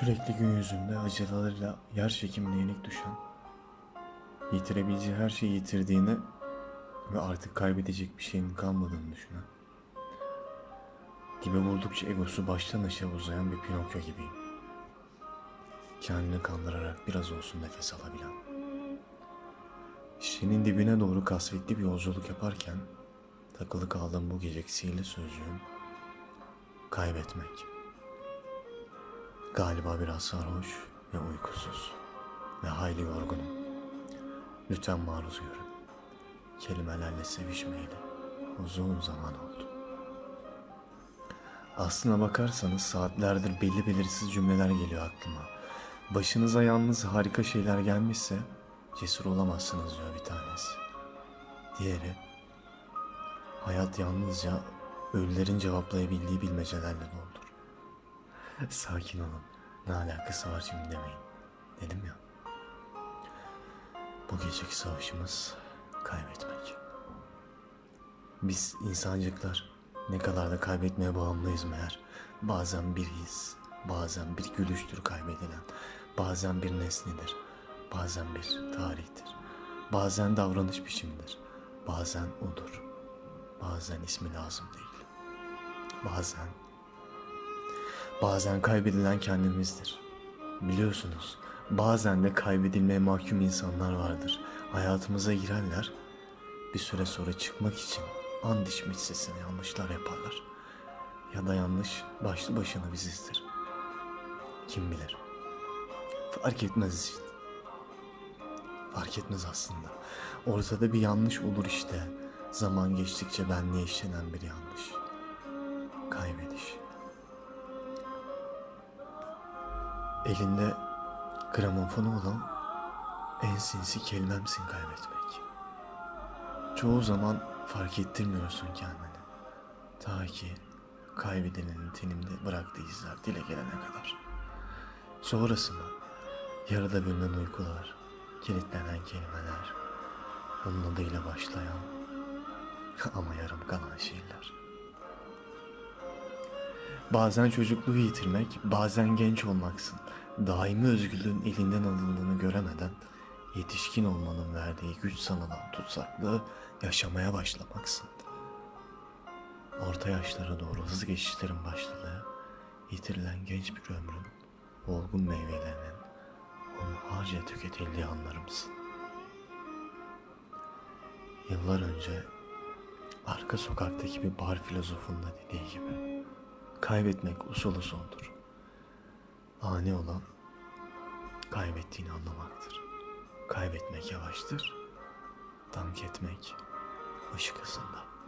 Sürekli gün yüzünde acılarıyla yer çekimine yenik düşen, yitirebileceği her şeyi yitirdiğini ve artık kaybedecek bir şeyin kalmadığını düşünen, dibe vurdukça egosu baştan aşağı uzayan bir Pinokyo gibiyim. Kendini kandırarak biraz olsun nefes alabilen. Şişenin dibine doğru kasvetli bir yolculuk yaparken takılı kaldığım bu geceki sihirli sözcüğüm kaybetmek. Galiba biraz sarhoş ve uykusuz ve hayli yorgunum. Lütfen maruz görün. Kelimelerle sevişmeyeli uzun zaman oldu. Aslına bakarsanız saatlerdir belli belirsiz cümleler geliyor aklıma. Başınıza yalnız harika şeyler gelmişse cesur olamazsınız diyor bir tanesi. Diğeri hayat yalnızca ölülerin cevaplayabildiği bilmecelerle doldur. Sakin olun. Ne alakası var şimdi demeyin. Dedim ya. Bu geceki savaşımız kaybetmek. Biz insancıklar ne kadar da kaybetmeye bağımlıyız meğer. Bazen bir his, bazen bir gülüştür kaybedilen, bazen bir nesnedir, bazen bir tarihtir, bazen davranış biçimidir, bazen odur, bazen ismi lazım değil, bazen Bazen kaybedilen kendimizdir. Biliyorsunuz, bazen de kaybedilmeye mahkum insanlar vardır. Hayatımıza girerler, bir süre sonra çıkmak için and içmişçesine yanlışlar yaparlar. Ya da yanlış başlı başına bizizdir. Kim bilir. Fark etmez işte. Fark etmez aslında. Ortada bir yanlış olur işte. Zaman geçtikçe benliğe işlenen bir yanlış. Kaybediş. Elinde gramofonu olan en sinsi kelimemsin kaybetmek. Çoğu zaman fark ettirmiyorsun kendini. Ta ki kaybedenin tenimde bıraktığı izler dile gelene kadar. Sonrasında yarıda bölünen uykular, kilitlenen kelimeler, onun adıyla başlayan ama yarım kalan şiirler. Bazen çocukluğu yitirmek, bazen genç olmaksın. Daimi özgürlüğün elinden alındığını göremeden yetişkin olmanın verdiği güç sanılan tutsaklığı yaşamaya başlamaksın. Orta yaşlara doğru hızlı geçişlerin başladığı, yitirilen genç bir ömrün olgun meyvelerinin hunharca tüketildiği anlarımsın. Yıllar önce arka sokaktaki bir bar filozofunda dediği gibi kaybetmek usulü sondur. Ani olan kaybettiğini anlamaktır. Kaybetmek yavaştır, dank etmek ışık hızında.